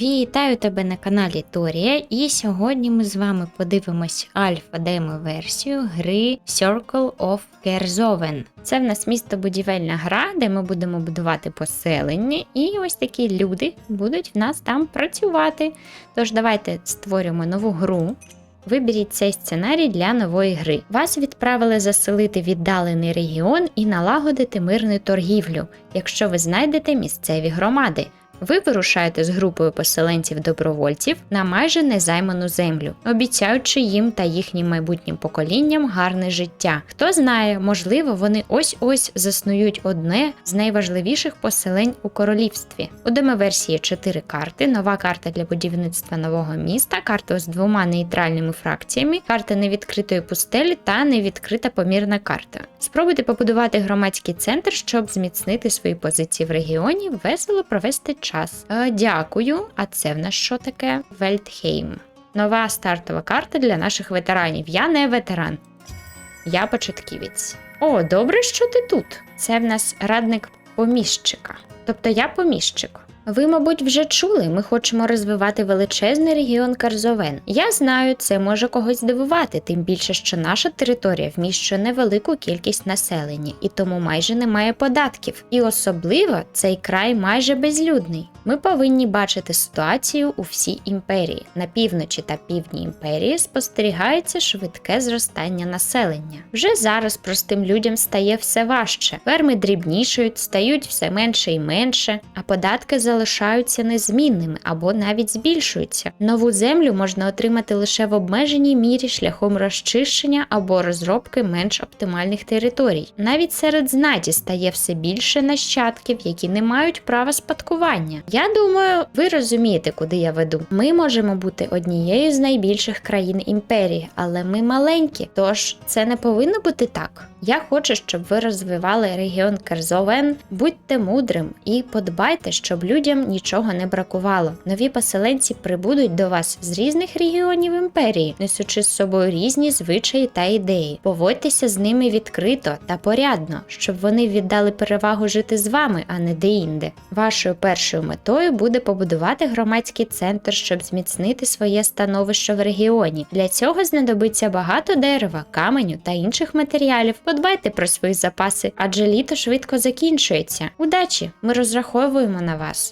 Вітаю тебе на каналі Торія, і сьогодні ми з вами подивимось альфа-демо версію гри Circle of Kerzoven. Це в нас містобудівельна гра, де ми будемо будувати поселення, і ось такі люди будуть в нас там працювати. Тож давайте створюємо нову гру. Виберіть цей сценарій для нової гри. Вас відправили заселити віддалений регіон і налагодити мирну торгівлю, якщо ви знайдете місцеві громади. Ви вирушаєте з групою поселенців-добровольців на майже незайману землю, обіцяючи їм та їхнім майбутнім поколінням гарне життя. Хто знає, можливо, вони ось-ось заснують одне з найважливіших поселень у королівстві. У демоверсії 4 карти, нова карта для будівництва нового міста, карта з двома нейтральними фракціями, карта невідкритої пустелі та невідкрита помірна карта. Спробуйте побудувати громадський центр, щоб зміцнити свої позиції в регіоні, весело провести час. Е, дякую. А це в нас що таке? Вельтхейм. Нова стартова карта для наших ветеранів. Я не ветеран. Я початківець. О, добре, що ти тут. Це в нас радник поміщика. Тобто я поміщик. Ви, мабуть, вже чули, ми хочемо розвивати величезний регіон Карзовен. Я знаю, це може когось здивувати, тим більше, що наша територія вміщує невелику кількість населення і тому майже немає податків. І особливо цей край майже безлюдний. Ми повинні бачити ситуацію у всій імперії. На півночі та півдні імперії спостерігається швидке зростання населення. Вже зараз простим людям стає все важче. Ферми дрібнішають, стають все менше і менше, а податки залишаються незмінними або навіть збільшуються. Нову землю можна отримати лише в обмеженій мірі шляхом розчищення або розробки менш оптимальних територій. Навіть серед знаті стає все більше нащадків, які не мають права спадкування. Я думаю, ви розумієте, куди я веду. Ми можемо бути однією з найбільших країн імперії, але ми маленькі, тож це не повинно бути так. Я хочу, щоб ви розвивали регіон Керзовен, будьте мудрим і подбайте, щоб людям нічого не бракувало. Нові поселенці прибудуть до вас з різних регіонів імперії, несучи з собою різні звичаї та ідеї. Поводьтеся з ними відкрито та порядно, щоб вони віддали перевагу жити з вами, а не де-інде. Вашою першою метою буде побудувати громадський центр, щоб зміцнити своє становище в регіоні. Для цього знадобиться багато дерева, каменю та інших матеріалів. Подбайте про свої запаси, адже літо швидко закінчується. Удачі! Ми розраховуємо на вас.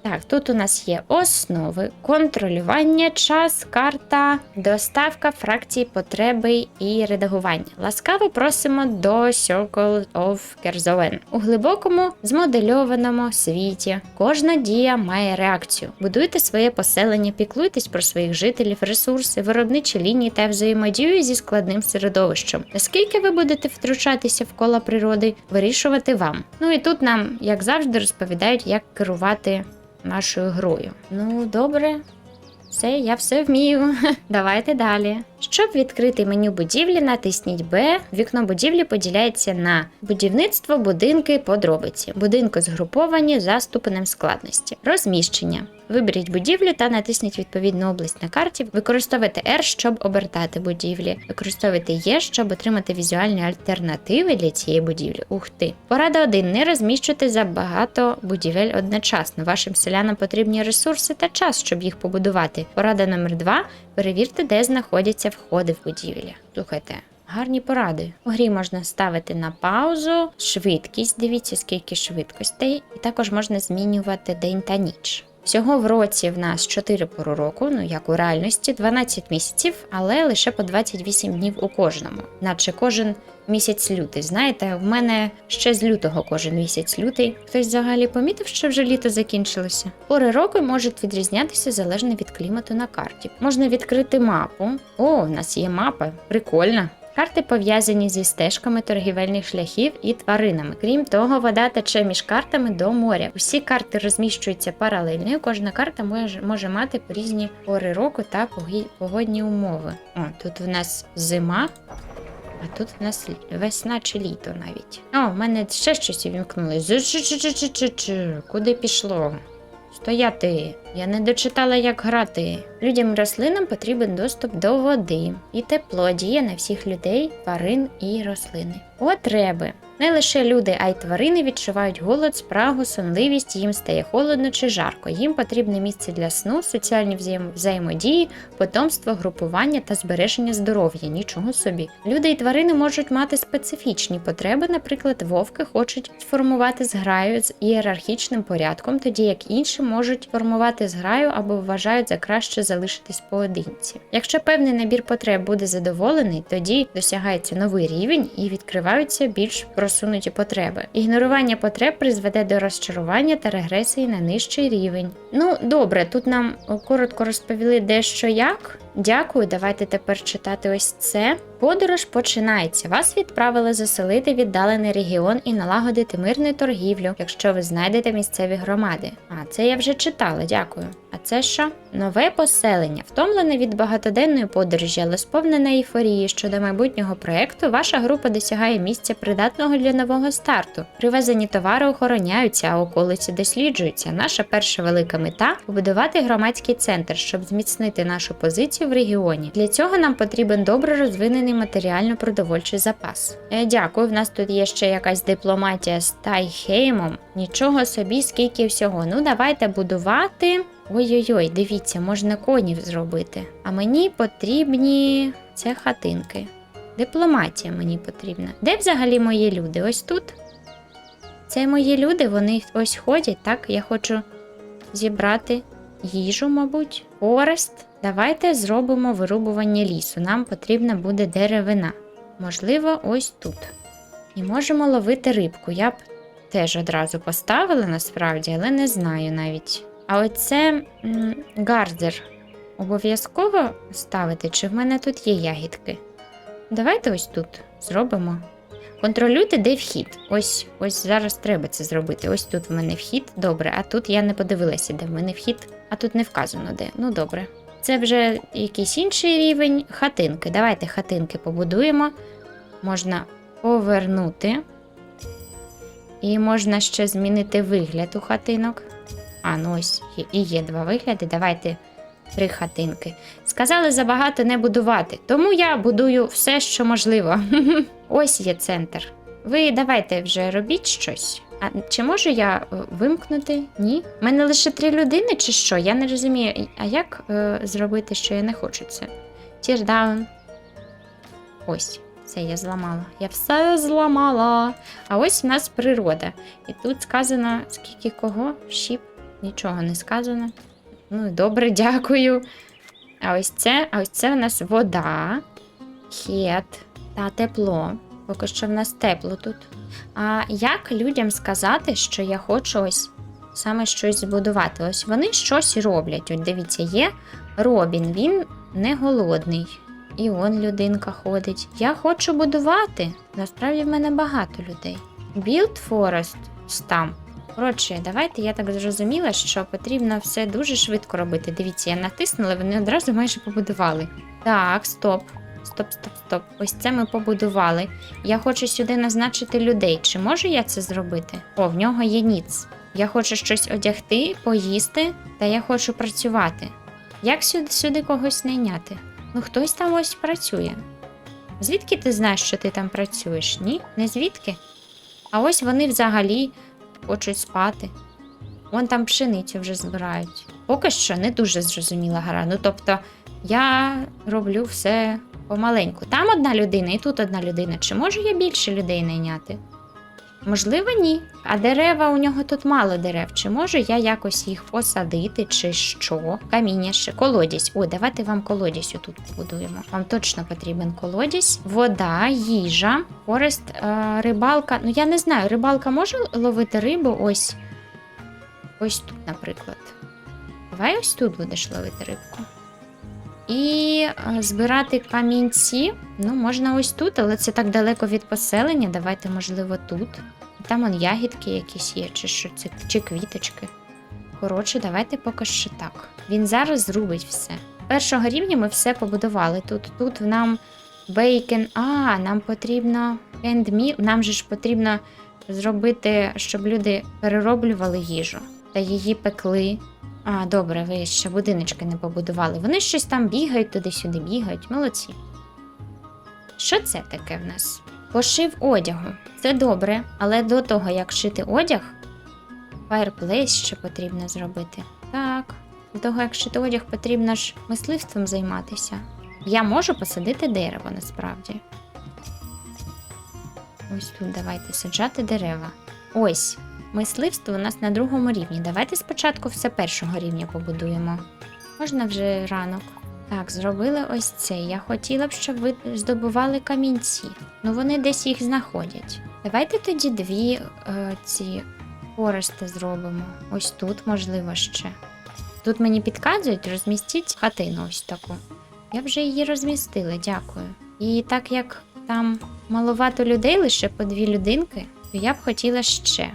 Так, тут у нас є основи, контролювання, час, карта, доставка фракції потреби і редагування. Ласкаво просимо до Circle of Kerzoven. У глибокому змодельованому світі кожна дія має реакцію. Будуйте своє поселення, піклуйтесь про своїх жителів, ресурси, виробничі лінії та взаємодію зі складним середовищем. Наскільки ви будете втручатися в кола природи, вирішувати вам. Ну і тут нам, як завжди, розповідають, як керувати нашою грою. Ну, добре. Все, я все вмію. Давайте далі. Щоб відкрити меню будівлі, натисніть Б. Вікно будівлі поділяється на будівництво, будинки, подробиці. Будинки згруповані за ступенем складності. Розміщення. Виберіть будівлю та натисніть відповідну область на карті. Використовуйте R, щоб обертати будівлі. Використовуйте Е, щоб отримати візуальні альтернативи для цієї будівлі. Ух ти. Порада 1. Не розміщуйте забагато будівель одночасно. Вашим селянам потрібні ресурси та час, щоб їх побудувати. Порада номер 2. Перевірте, де знаходяться входи в будівлі. Слухайте. Гарні поради. У грі можна ставити на паузу, швидкість, дивіться, скільки швидкостей, і також можна змінювати день та ніч. Всього в році в нас 4 пору року, ну як у реальності, 12 місяців, але лише по 28 днів у кожному, наче кожен місяць лютий. Знаєте, в мене ще з лютого кожен місяць лютий. Хтось взагалі помітив, що вже літо закінчилося. Пори року можуть відрізнятися залежно від клімату на карті. Можна відкрити мапу. О, в нас є мапа, прикольна. Карти пов'язані зі стежками торгівельних шляхів і тваринами. Крім того, вода тече між картами до моря. Усі карти розміщуються паралельно. Кожна карта може, може мати різні пори року та погодні умови. О, тут в нас зима, а тут в нас весна чи літо навіть. О, в мене ще щось увімкнули. Куди пішло? Стояти. Я не дочитала, як грати. Людям рослинам потрібен доступ до води, і тепло діє на всіх людей, тварин і рослини. Потреби. Не лише люди, а й тварини відчувають голод, спрагу, сонливість, їм стає холодно чи жарко. Їм потрібне місце для сну, соціальні взаємодії, потомство, групування та збереження здоров'я. Нічого собі. Люди і тварини можуть мати специфічні потреби. Наприклад, вовки хочуть формувати зграю з ієрархічним порядком, тоді як інші можуть формувати зграю або вважають за краще залишитись поодинці. Якщо певний набір потреб буде задоволений, тоді досягається новий рівень і відкриваються більш просунуті потреби. Ігнорування потреб призведе до розчарування та регресії на нижчий рівень. Ну добре, тут нам коротко розповіли дещо як. Дякую, давайте тепер читати ось це. Подорож починається. Вас відправили заселити віддалений регіон і налагодити мирну торгівлю, якщо ви знайдете місцеві громади. А це я вже читала, дякую. А це що? Нове поселення, втомлене від багатоденної подорожі, але сповнене ейфорії щодо майбутнього проекту. Ваша група досягає місця придатного для нового старту. Привезені товари охороняються, а околиці досліджуються. Наша перша велика мета побудувати громадський центр, щоб зміцнити нашу позицію в регіоні. Для цього нам потрібен добре розвинений матеріально-продовольчий запас. Е, дякую. В нас тут є ще якась дипломатія з Тайхеймом. Нічого собі, скільки всього. Ну, давайте будувати. Ой-ой-ой, дивіться, можна конів зробити. А мені потрібні це хатинки. Дипломатія мені потрібна. Де взагалі мої люди? Ось тут. Це мої люди, вони ось ходять, так? Я хочу зібрати їжу, мабуть. Орест. Давайте зробимо вирубування лісу. Нам потрібна буде деревина. Можливо, ось тут. І можемо ловити рибку. Я б теж одразу поставила насправді, але не знаю навіть. А оце гардер обов'язково ставити, чи в мене тут є ягідки? Давайте ось тут зробимо. Контролюйте, де вхід. Ось, ось зараз треба це зробити. Ось тут в мене вхід. Добре, а тут я не подивилася, де в мене вхід, а тут не вказано де. Ну добре. Це вже якийсь інший рівень. Хатинки. Давайте хатинки побудуємо. Можна повернути. І можна ще змінити вигляд у хатинок. А, ну ось і є два вигляди. Давайте три хатинки. Сказали забагато не будувати, тому я будую все, що можливо. Ось є центр. Ви давайте вже робіть щось. А чи можу я е, вимкнути? Ні? У мене лише три людини, чи що? Я не розумію. А як е, зробити, що я не хочу це? Teardown. Ось, це я зламала. Я все зламала. А ось у нас природа. І тут сказано, скільки кого? Щіп. Нічого не сказано. Ну, добре, дякую. А ось це, а ось це у нас вода, хет та тепло. Поки що в нас тепло тут. А як людям сказати, що я хочу ось саме щось збудувати? Ось вони щось роблять. От дивіться, є Робін, він не голодний. І он людинка ходить. Я хочу будувати. Насправді в мене багато людей. Build Forest там. Коротше, давайте я так зрозуміла, що потрібно все дуже швидко робити. Дивіться, я натиснула, вони одразу майже побудували. Так, стоп. Стоп, стоп, стоп. Ось це ми побудували. Я хочу сюди назначити людей. Чи можу я це зробити? О, в нього є ніц. Я хочу щось одягти, поїсти, та я хочу працювати. Як сюди, сюди когось найняти? Ну, хтось там ось працює. Звідки ти знаєш, що ти там працюєш? Ні? Не звідки? А ось вони взагалі хочуть спати. Вон там пшеницю вже збирають. Поки що не дуже зрозуміла гра. Ну тобто, я роблю все помаленьку. Там одна людина і тут одна людина. Чи можу я більше людей найняти? Можливо, ні. А дерева у нього тут мало дерев. Чи можу я якось їх посадити, чи що? Каміння ще. Колодязь. О, давайте вам колодязь отут побудуємо. Вам точно потрібен колодязь, вода, їжа, користь, е, рибалка. Ну я не знаю, рибалка може ловити рибу ось. Ось тут, наприклад. Давай ось тут будеш ловити рибку. І е, збирати камінці. Ну, можна ось тут, але це так далеко від поселення. Давайте, можливо, тут. Там он ягідки якісь є, чи що це, чи квіточки. Коротше, давайте поки що так. Він зараз зробить все. Першого рівня ми все побудували. Тут, тут нам бейкен. А, нам потрібно ендмі. Нам же ж потрібно зробити, щоб люди перероблювали їжу та її пекли. А, добре, ви ще будиночки не побудували. Вони щось там бігають, туди-сюди бігають. Молодці. Що це таке в нас? Пошив одягу. Це добре, але до того, як шити одяг, fireplace ще потрібно зробити. Так, до того, як шити одяг, потрібно ж мисливством займатися. Я можу посадити дерево насправді. Ось тут давайте саджати дерева. Ось, мисливство у нас на другому рівні. Давайте спочатку все першого рівня побудуємо. Можна вже ранок. Так, зробили ось це. Я хотіла б, щоб ви здобували камінці. Ну вони десь їх знаходять. Давайте тоді дві е, ці форести зробимо. Ось тут, можливо, ще. Тут мені підказують, розмістіть хатину ось таку. Я вже її розмістила, дякую. І так як там маловато людей, лише по дві людинки, то я б хотіла ще.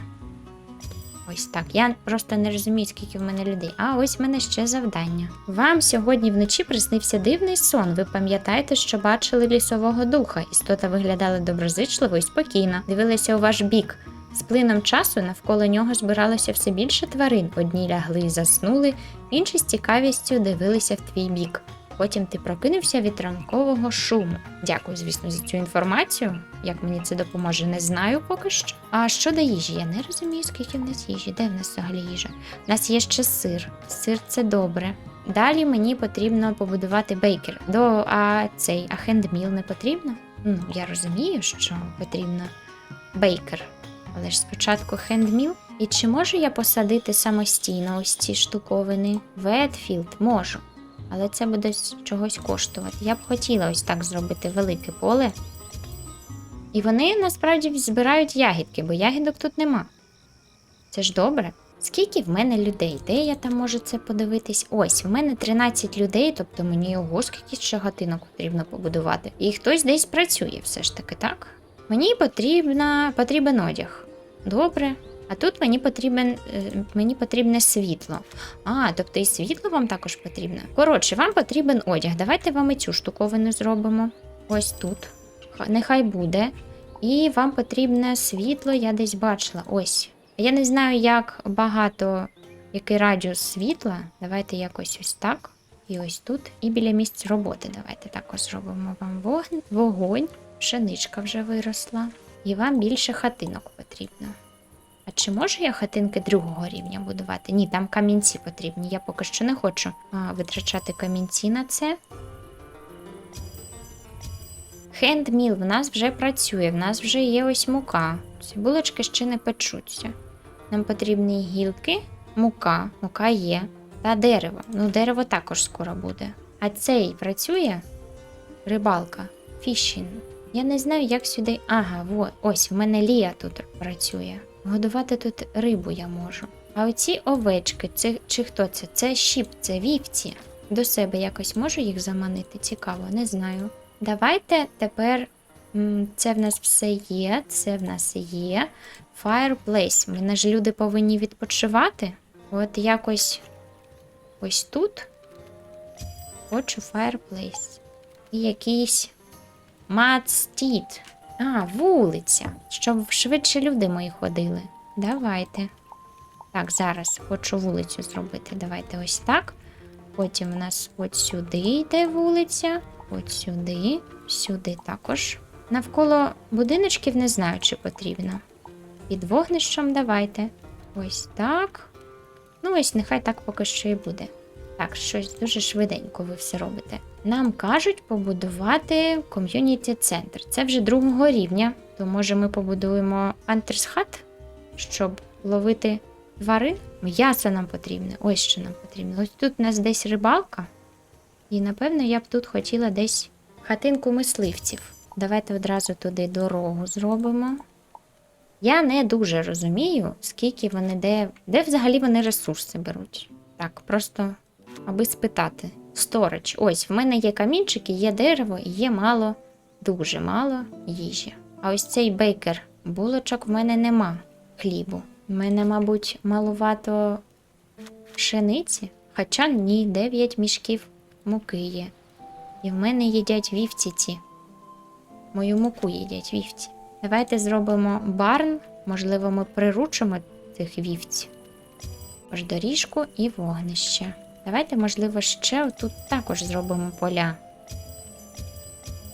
Ось так. Я просто не розумію, скільки в мене людей. А ось в мене ще завдання. Вам сьогодні вночі приснився дивний сон. Ви пам'ятаєте, що бачили лісового духа. Істота виглядала доброзичливо і спокійно, дивилася у ваш бік. З плином часу навколо нього збиралося все більше тварин. Одні лягли і заснули, інші з цікавістю дивилися в твій бік. Потім ти прокинувся від ранкового шуму. Дякую, звісно, за цю інформацію. Як мені це допоможе, не знаю поки що. А щодо їжі, я не розумію, скільки в нас їжі. Де в нас взагалі їжа? У нас є ще сир. Сир це добре. Далі мені потрібно побудувати бейкер. До а цей а хендміл не потрібно? Ну, я розумію, що потрібно бейкер. Але ж спочатку хендміл. І чи можу я посадити самостійно ось ці штуковини? Ветфілд можу. Але це буде чогось коштувати. Я б хотіла ось так зробити велике поле. І вони насправді збирають ягідки, бо ягідок тут нема. Це ж добре. Скільки в мене людей? Де я там можу це подивитись? Ось, в мене 13 людей, тобто мені ого, скільки ще гатинок потрібно побудувати. І хтось десь працює все ж таки, так? Мені потрібна, потрібен одяг. Добре. А тут мені потрібен, е, мені потрібне світло. А, тобто і світло вам також потрібно. Коротше, вам потрібен одяг. Давайте вам і цю штуковину зробимо. Ось тут. Нехай буде. І вам потрібне світло, я десь бачила. Ось. Я не знаю, як багато, який радіус світла. Давайте якось ось так. І ось тут. І біля місць роботи. Давайте також зробимо вам вогонь. Вогонь. Пшеничка вже виросла. І вам більше хатинок потрібно. А чи можу я хатинки другого рівня будувати? Ні, там камінці потрібні. Я поки що не хочу а, витрачати камінці на це. Хендміл в нас вже працює, в нас вже є ось мука. Ці булочки ще не печуться. Нам потрібні гілки, мука, мука є. Та дерево. Ну, дерево також скоро буде. А цей працює? Рибалка. Фішінг. Я не знаю, як сюди. Ага, во, ось в мене Лія тут працює. Годувати тут рибу я можу. А оці овечки, це чи хто це? Це щіп, це вівці. До себе якось можу їх заманити? Цікаво, не знаю. Давайте тепер. Це в нас все є, це в нас є. Fireplace. Мене ж люди повинні відпочивати. От якось ось тут. Хочу fireplace. І якийсь Мадстіт. А, вулиця. Щоб швидше люди мої ходили. Давайте. Так, зараз хочу вулицю зробити. Давайте ось так. Потім у нас от сюди йде вулиця, от сюди, сюди також. Навколо будиночків не знаю, чи потрібно. Під вогнищем давайте. Ось так. Ну, ось нехай так поки що і буде. Так, щось дуже швиденько ви все робите. Нам кажуть побудувати ком'юніті центр. Це вже другого рівня. То може ми побудуємо Hut, щоб ловити тварин? М'ясо нам потрібне. Ось що нам потрібно. Ось тут у нас десь рибалка. І напевно я б тут хотіла десь хатинку мисливців. Давайте одразу туди дорогу зробимо. Я не дуже розумію, скільки вони де, де взагалі вони ресурси беруть. Так, просто аби спитати. Сторич. Ось в мене є камінчики, є дерево і є мало, дуже мало їжі. А ось цей бейкер булочок в мене нема хлібу. В мене, мабуть, малувато пшениці, хоча ні, 9 мішків муки є. І в мене їдять вівці ці. Мою муку їдять вівці. Давайте зробимо барн. Можливо, ми приручимо цих вівців. Ось доріжку і вогнище. Давайте, можливо, ще тут також зробимо поля.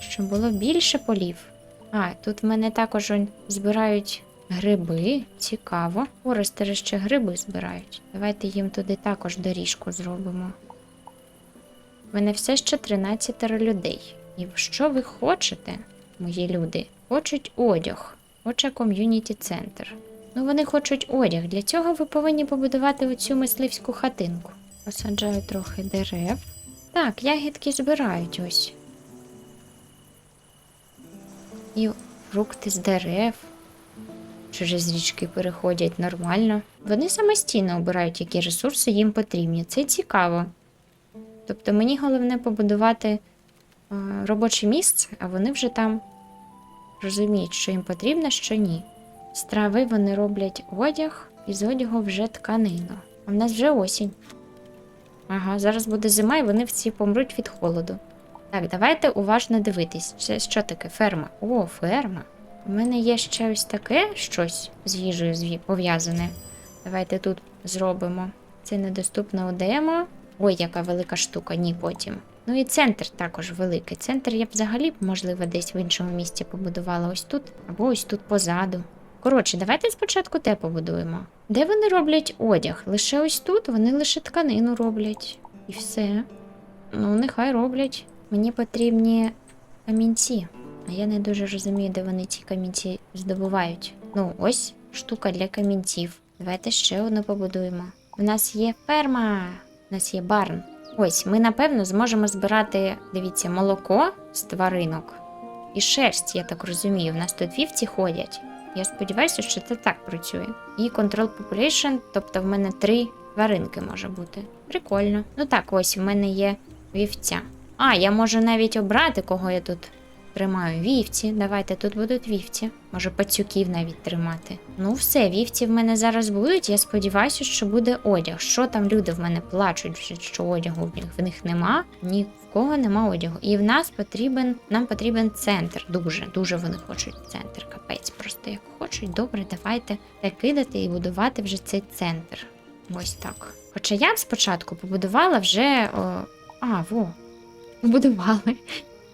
Щоб було більше полів. А, тут в мене також збирають гриби. Цікаво. Форестери ще гриби збирають. Давайте їм туди також доріжку зробимо. В мене все ще 13 людей. І що ви хочете, мої люди? Хочуть одяг. Хоче ком'юніті центр. Ну, вони хочуть одяг. Для цього ви повинні побудувати оцю мисливську хатинку. Посаджаю трохи дерев. Так, ягідки збирають ось. І фрукти з дерев. Через річки переходять нормально. Вони самостійно обирають, які ресурси їм потрібні. Це цікаво. Тобто мені головне побудувати е, робоче місце, а вони вже там розуміють, що їм потрібно, що ні. З трави вони роблять одяг, і з одягу вже тканину. А в нас вже осінь. Ага, зараз буде зима, і вони всі помруть від холоду. Так, давайте уважно дивитись. Це що таке? Ферма. О, ферма. У мене є ще ось таке щось з їжею пов'язане. Давайте тут зробимо. Це недоступно у демо. Ой, яка велика штука, ні потім. Ну і центр також великий. Центр я б взагалі, можливо, десь в іншому місці побудувала ось тут, або ось тут позаду. Коротше, давайте спочатку те побудуємо. Де вони роблять одяг? Лише ось тут вони лише тканину роблять. І все. Ну, нехай роблять. Мені потрібні камінці. А я не дуже розумію, де вони ці камінці здобувають. Ну, ось штука для камінців. Давайте ще одну побудуємо. У нас є ферма, у нас є барн. Ось, ми напевно зможемо збирати, дивіться, молоко з тваринок і шерсть, я так розумію. У нас тут вівці ходять. Я сподіваюся, що це так працює. І control population, тобто в мене три тваринки може бути. Прикольно. Ну так, ось в мене є вівця. А, я можу навіть обрати, кого я тут тримаю. Вівці. Давайте тут будуть вівці. Може, пацюків навіть тримати. Ну, все, вівці в мене зараз будуть. Я сподіваюся, що буде одяг. Що там люди в мене плачуть, що одягу в них в них нема. Ні в кого нема одягу. І в нас потрібен, нам потрібен центр. Дуже, дуже вони хочуть центр. Капець, просто як хочуть. Добре, давайте кидати і будувати вже цей центр. Ось так. Хоча я спочатку побудувала вже. О, а, во, побудували.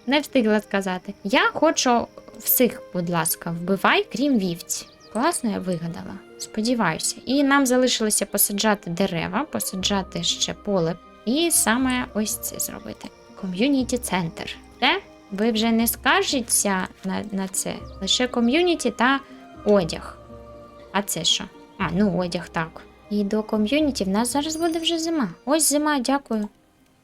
Не встигла сказати. Я хочу всіх, будь ласка, вбивай, крім вівці. Класно я вигадала. Сподіваюся. І нам залишилося посаджати дерева, посаджати ще поле. І саме ось це зробити. Ком'юніті центр. Де? Ви вже не скаржіться на, на це. Лише ком'юніті та одяг. А це що? А, ну одяг, так. І до ком'юніті в нас зараз буде вже зима. Ось зима, дякую.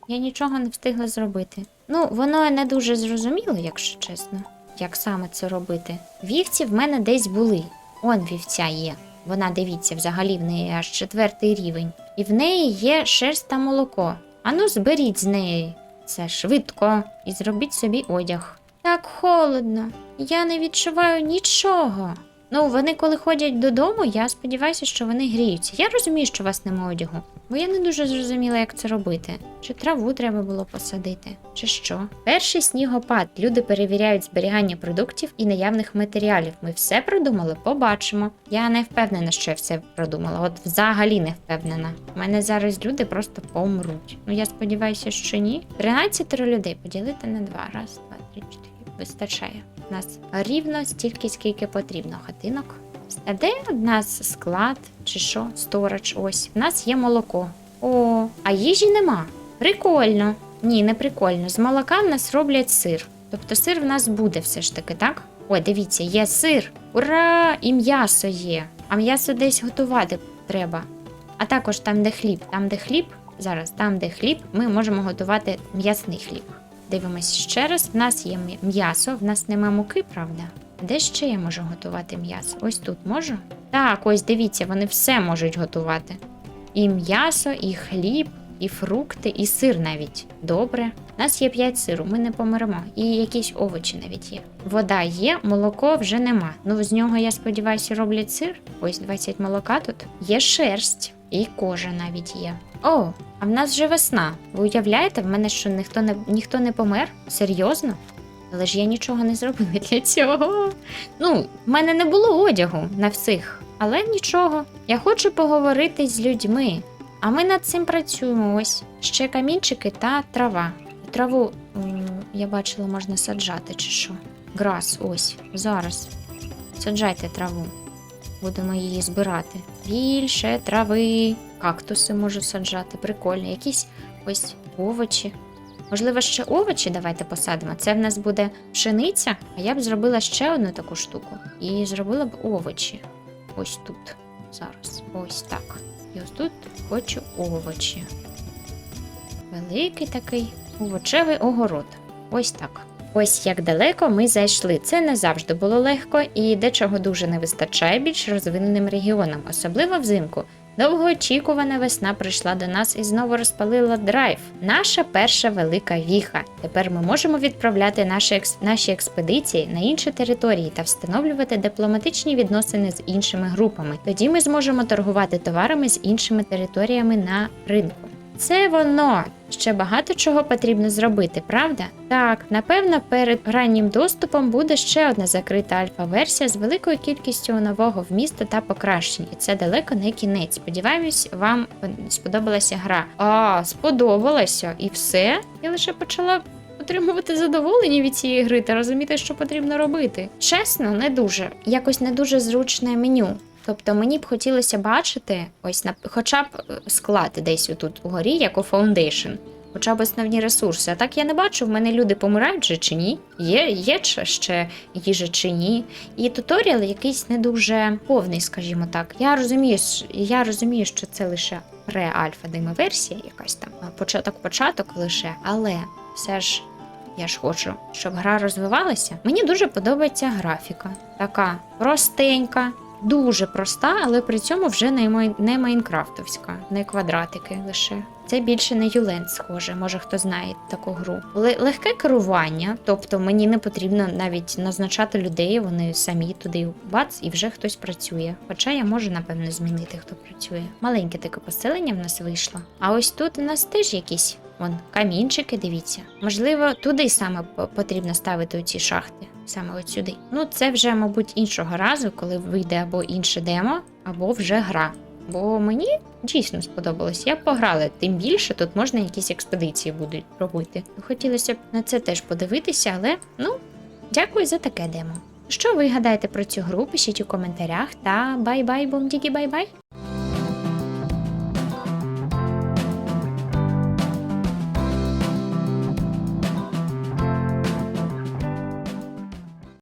Я нічого не встигла зробити. Ну, воно не дуже зрозуміло, якщо чесно, як саме це робити. Вівці в мене десь були. Он вівця є. Вона, дивіться, взагалі в неї аж четвертий рівень. І в неї є шерсть та молоко. Ану, зберіть з неї це швидко і зробіть собі одяг. Так холодно. Я не відчуваю нічого. Ну, вони коли ходять додому, я сподіваюся, що вони гріються. Я розумію, що у вас немає одягу, бо я не дуже зрозуміла, як це робити. Чи траву треба було посадити, чи що. Перший снігопад. Люди перевіряють зберігання продуктів і наявних матеріалів. Ми все продумали, побачимо. Я не впевнена, що я все продумала. От взагалі не впевнена. У мене зараз люди просто помруть. Ну я сподіваюся, що ні. 13 людей поділити на два. Раз, два, три, чотири. Вистачає. У нас рівно стільки, скільки потрібно хатинок. А де у нас склад чи що? Сторож, ось. У нас є молоко. О, а їжі нема. Прикольно. Ні, не прикольно. З молока в нас роблять сир. Тобто сир в нас буде все ж таки, так? Ой, дивіться, є сир. Ура! І м'ясо є. А м'ясо десь готувати треба. А також там, де хліб. Там, де хліб, зараз, там, де хліб, ми можемо готувати м'ясний хліб. Дивимось ще раз. В нас є м'ясо, в нас нема муки, правда? Де ще я можу готувати м'ясо? Ось тут можу? Так, ось дивіться, вони все можуть готувати. І м'ясо, і хліб, і фрукти, і сир навіть. Добре. У нас є 5 сиру, ми не помремо. І якісь овочі навіть є. Вода є, молоко вже нема. Ну, з нього, я сподіваюся, роблять сир. Ось 20 молока тут. Є шерсть. І кожа навіть є. О, а в нас вже весна. Ви уявляєте, в мене що ніхто не ніхто не помер? Серйозно? Але ж я нічого не зробила для цього. Ну, в мене не було одягу на всіх, але нічого. Я хочу поговорити з людьми. А ми над цим працюємо. Ось ще камінчики та трава. Траву я бачила, можна саджати чи що. Грас, ось, зараз. Саджайте траву. Будемо її збирати. Більше трави. Кактуси можу саджати, прикольно. Якісь ось овочі. Можливо, ще овочі давайте посадимо. Це в нас буде пшениця, а я б зробила ще одну таку штуку. І зробила б овочі. Ось тут. Зараз. Ось так. І ось тут хочу овочі. Великий такий овочевий огород. Ось так. Ось як далеко ми зайшли. Це не завжди було легко і дечого дуже не вистачає більш розвиненим регіонам, особливо взимку. Довгоочікувана весна прийшла до нас і знову розпалила драйв. Наша перша велика віха. Тепер ми можемо відправляти наші, екс... наші експедиції на інші території та встановлювати дипломатичні відносини з іншими групами. Тоді ми зможемо торгувати товарами з іншими територіями на ринку. Це воно. Ще багато чого потрібно зробити, правда? Так, напевно, перед раннім доступом буде ще одна закрита альфа-версія з великою кількістю нового вмісту та покращень. І це далеко не кінець. Сподіваюсь, вам е, сподобалася гра. А, сподобалася, і все. Я лише почала. Отримувати задоволення від цієї гри та розуміти, що потрібно робити. Чесно, не дуже. Якось не дуже зручне меню. Тобто мені б хотілося бачити ось на хоча б е, склад десь отут угорі, як у Foundation. Хоча б основні ресурси. А так я не бачу, в мене люди помирають же чи ні? Є, є ще їжа чи ні. І туторіал якийсь не дуже повний, скажімо так. Я розумію, я розумію, що це лише ре-альфа демоверсія, якась там початок-початок лише, але все ж. Я ж хочу, щоб гра розвивалася. Мені дуже подобається графіка. Така простенька, дуже проста, але при цьому вже не, май- не майнкрафтовська, не квадратики лише. Це більше на Юленд схоже, може хто знає таку гру. Ле- легке керування, тобто мені не потрібно навіть назначати людей, вони самі туди бац, і вже хтось працює. Хоча я можу, напевно, змінити, хто працює. Маленьке таке поселення в нас вийшло. А ось тут у нас теж якісь вон камінчики, дивіться. Можливо, туди саме по- потрібно ставити оці шахти. Саме от сюди. Ну, це вже, мабуть, іншого разу, коли вийде або інше демо, або вже гра. Бо мені дійсно сподобалось. Я пограла, тим більше тут можна якісь експедиції будуть робити. Хотілося б на це теж подивитися, але ну, дякую за таке демо. Що ви гадаєте про цю гру? Пишіть у коментарях та бай-бай, бомдігі, бай-бай!